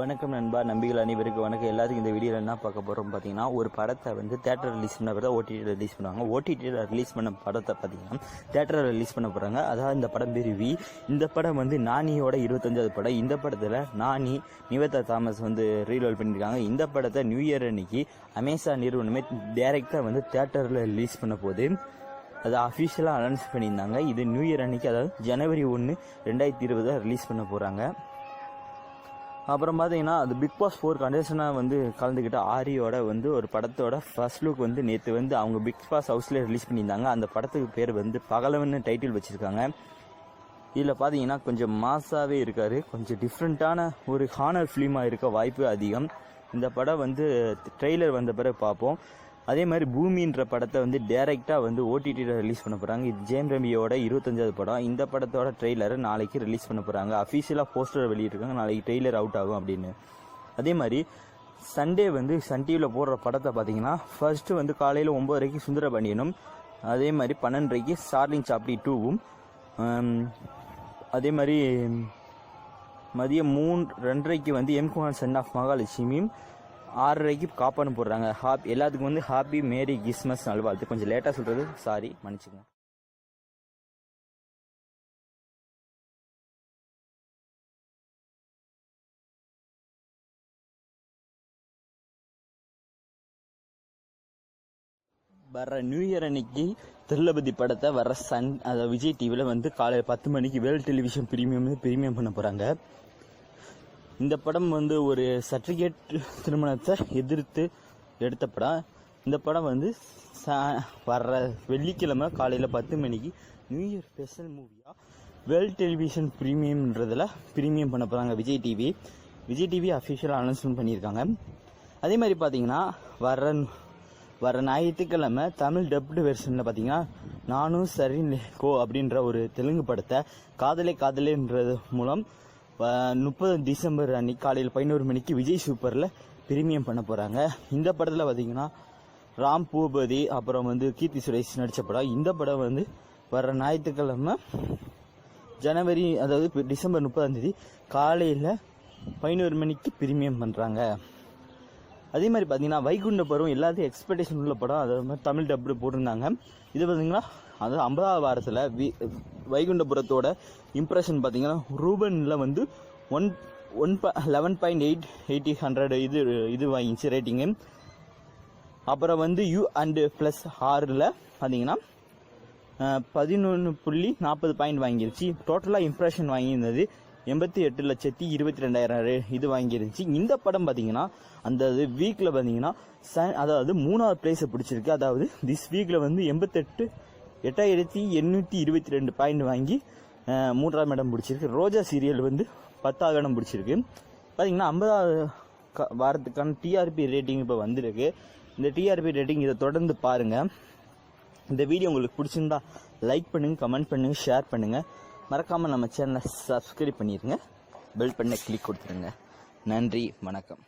வணக்கம் நண்பா நம்பிகள் அனைவருக்கும் வணக்கம். எல்லாத்துக்கும் இந்த வீடியோவில் என்ன பார்க்க போகிறோம் பார்த்தீங்கன்னா ஒரு படத்தை வந்து தேட்டர் ரிலீஸ் பண்ண பிறகு ஓடிடியில் ரிலீஸ் பண்ணுவாங்க. ஓடிடியில் ரிலீஸ் பண்ண படத்தை பார்த்தீங்கன்னா தேட்டரில் ரிலீஸ் பண்ண போகிறாங்க அதாவது இந்த படம் பேர் வி இந்த படம் வந்து நானியோட இருபத்தஞ்சாவது படம். இந்த படத்தில் நானி நிவேதா தாமஸ் வந்து ரீலோல் பண்ணியிருக்காங்க இந்த படத்தை நியூ இயர் அன்னைக்கு அமேசான் நிறுவனமே டேரெக்டாக வந்து தேட்டரில் ரிலீஸ் பண்ண போது அதை அஃபிஷியலாக அனௌன்ஸ் பண்ணியிருந்தாங்க. இது நியூ இயர் அன்னைக்கு அதாவது ஜனவரி ஒன்று ரெண்டாயிரத்தி இருபதில் ரிலீஸ் பண்ண போகிறாங்க அப்புறம் பார்த்தீங்கன்னா அது பிக் பாஸ் ஃபோர் கண்டிஷனாக வந்து கலந்துக்கிட்ட ஆரியோட வந்து ஒரு படத்தோட ஃபர்ஸ்ட் லுக் வந்து நேற்று வந்து அவங்க பிக் பாஸ் ஹவுஸ்லேயே ரிலீஸ் பண்ணியிருந்தாங்க. அந்த படத்துக்கு பேர் வந்து பகலவன்னு டைட்டில் வச்சுருக்காங்க. இதில் பார்த்தீங்கன்னா கொஞ்சம் மாஸாகவே இருக்கார். கொஞ்சம் டிஃப்ரெண்ட்டான ஒரு ஹானர் ஃபிலிமாக இருக்க வாய்ப்பு அதிகம். இந்த படம் வந்து ட்ரெய்லர் வந்த பிறகு பார்ப்போம். அதே மாதிரி பூமின்ற படத்தை வந்து டேரெக்டாக வந்து ஓடிடியில் ரிலீஸ் பண்ண போகிறாங்க இது ஜெயம் ரவியோட இருபத்தஞ்சாவது படம். இந்த படத்தோட ட்ரெய்லரை நாளைக்கு ரிலீஸ் பண்ண போகிறாங்க அஃபீஷியலாக போஸ்டர் வெளியிட்டிருக்காங்க. நாளைக்கு ட்ரெய்லர் அவுட் ஆகும் அப்படின்னு. அதே மாதிரி சண்டே வந்து சன் டிவியில் போடுற படத்தை பார்த்தீங்கன்னா ஃபர்ஸ்ட்டு வந்து காலையில் ஒம்பதரைக்கு சுந்தரபாண்டியனும் அதே மாதிரி பன்னெண்டரைக்கு ஸ்டார்லிங் சாப்டி டூவும் அதே மாதிரி மதியம் மூணு ரெண்டரைக்கு வந்து எம் குமார் சன் ஆஃப் மகாலட்சுமியும் ஆறரைக்கு காப்பான்னு போடுறாங்க. ஹாப் எல்லாத்துக்கும் வந்து ஹாப்பி மேரி கிறிஸ்மஸ் நல்வாழ்த்து. கொஞ்சம் லேட்டாக சொல்கிறது சாரி மன்னிச்சுங்க வர்ற நியூ இயர் அன்னைக்கு திருளபதி படத்தை வர சன் அதாவது விஜய் டிவியில் வந்து காலையில் பத்து மணிக்கு வேல் டெலிவிஷன் பிரீமியம் பிரீமியம் பண்ண போகிறாங்க இந்த படம் வந்து ஒரு சர்டிஃபிகேட் திருமணத்தை எதிர்த்து எடுத்த படம். இந்த படம் வந்து வர்ற வெள்ளிக்கிழமை காலையில் பத்து மணிக்கு நியூ இயர் ஸ்பெஷல் மூவியாக வேர்ல்ட் டெலிவிஷன் ப்ரீமியம்ன்றதில் ப்ரீமியம் பண்ண போகிறாங்க விஜய் டிவி விஜய் டிவி அஃபிஷியலாக அனௌன்ஸ்மெண்ட் பண்ணியிருக்காங்க. அதே மாதிரி பார்த்தீங்கன்னா வர்ற வர ஞாயிற்றுக்கிழமை தமிழ் டப்டு வெர்ஷனில் பார்த்தீங்கன்னா நானும் சரி கோ அப்படின்ற ஒரு தெலுங்கு படத்தை காதலே காதலேன்றது மூலம் முப்பது டிசம்பர் அன்னைக்கு காலையில் பதினோரு மணிக்கு விஜய் சூப்பரில் பிரீமியம் பண்ண போகிறாங்க இந்த படத்தில் பார்த்தீங்கன்னா ராம் பூபதி அப்புறம் வந்து கீர்த்தி சுரேஷ் நடித்த படம். இந்த படம் வந்து வர ஞாயிற்றுக்கிழமை ஜனவரி அதாவது டிசம்பர் முப்பதாந்தேதி காலையில் பதினோரு மணிக்கு பிரீமியம் பண்ணுறாங்க அதே மாதிரி பார்த்தீங்கன்னா வைகுண்ட பருவம் எல்லாத்தையும் எக்ஸ்பெக்டேஷன் உள்ள படம். அது மாதிரி தமிழ் டப்பு போட்டிருந்தாங்க. இது பார்த்தீங்கன்னா அது ஐம்பதாவது வாரத்தில் வி வைகுண்டபுரத்தோட இம்ப்ரெஷன் பார்த்தீங்கன்னா ரூபனில் வந்து one one eleven point eight eighty hundred இது இது வாங்கிச்சு ரேட்டிங்கு அப்புறம் வந்து யூ அண்டு ப்ளஸ் ஆறில் பார்த்தீங்கன்னா பதினொன்று புள்ளி நாற்பது பாயிண்ட் வாங்கிருச்சு. டோட்டலாக இம்ப்ரெஷன் வாங்கியிருந்தது எண்பத்தி எட்டு லட்சத்தி இருபத்தி ரெண்டாயிரம் இது வாங்கிருந்துச்சு. இந்த படம் பார்த்தீங்கன்னா அந்த வீக்கில் பார்த்தீங்கன்னா ச- அதாவது மூணாவது பிளேஸை பிடிச்சிருக்கு. அதாவது திஸ் வீக்கில் வந்து எண்பத்தெட்டு எட்டாயிரத்தி எண்ணூற்றி இருபத்தி ரெண்டு பாயிண்ட் வாங்கி மூன்றாம் இடம் பிடிச்சிருக்கு. ரோஜா சீரியல் வந்து பத்தாவது இடம் பிடிச்சிருக்கு. பார்த்தீங்கன்னா ஐம்பதாவது க- வாரத்துக்கான டிஆர்பி ரேட்டிங் இப்போ வந்திருக்கு. இந்த டிஆர்பி ரேட்டிங் இதை தொடர்ந்து பாருங்கள் இந்த வீடியோ உங்களுக்கு பிடிச்சிருந்தா லைக் பண்ணுங்கள் கமெண்ட் பண்ணுங்க ஷேர் பண்ணுங்கள் மறக்காமல் நம்ம சேனலை சப்ஸ்கிரைப் பண்ணிடுங்க பெல் பண்ண கிளிக் கொடுத்துருங்க. நன்றி வணக்கம்.